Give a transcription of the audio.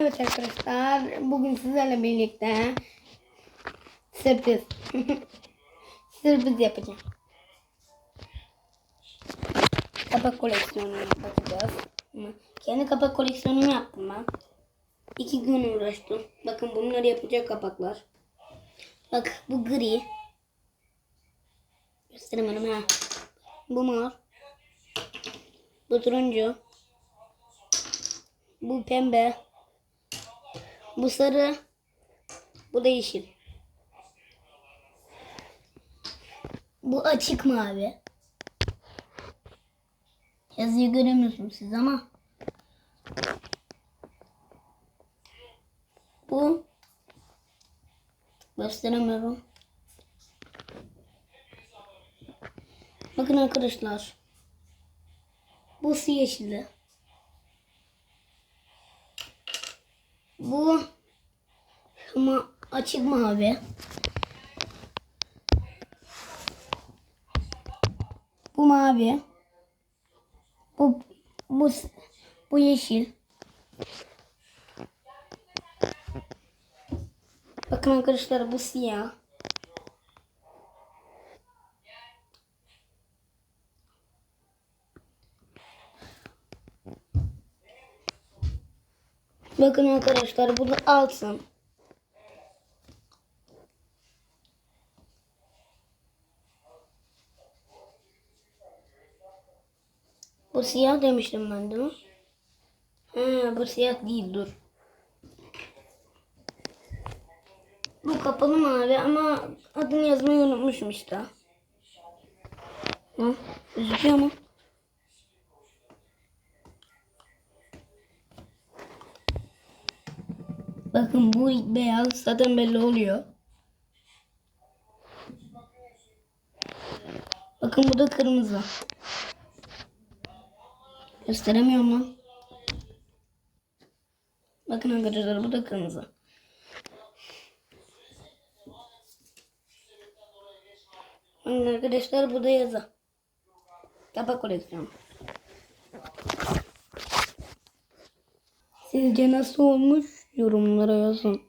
Evet arkadaşlar bugün sizlerle birlikte sürpriz sürpriz yapacağım. Kapak koleksiyonuna bakacağız. Ama Kendi kapak koleksiyonumu yaptım ben. İki gün uğraştım. Bakın bunları yapacak kapaklar. Bak bu gri. Gösteremedim ha. Bu mor. Bu turuncu. Bu pembe. Bu sarı. Bu da yeşil. Bu açık mavi. Yazıyı göremiyorsunuz siz ama. Bu gösteremiyorum. Bakın arkadaşlar. Bu su yeşili. Bu ama açık mavi. Bu mavi. Bu bu bu yeşil. Bakın arkadaşlar bu siyah. Bakın arkadaşlar bunu altın. Bu siyah demiştim ben değil mi? Ha, bu siyah değil dur. Bu kapalı mavi ama adını yazmayı unutmuşum işte. Ha, gözüküyor mu? Bakın bu beyaz zaten belli oluyor. Bakın bu da kırmızı. Gösteremiyorum lan. Bakın arkadaşlar bu da kırmızı. Bakın arkadaşlar bu da yazı. Kapak koleksiyonu. Sizce nasıl olmuş? Yorumlara yazın.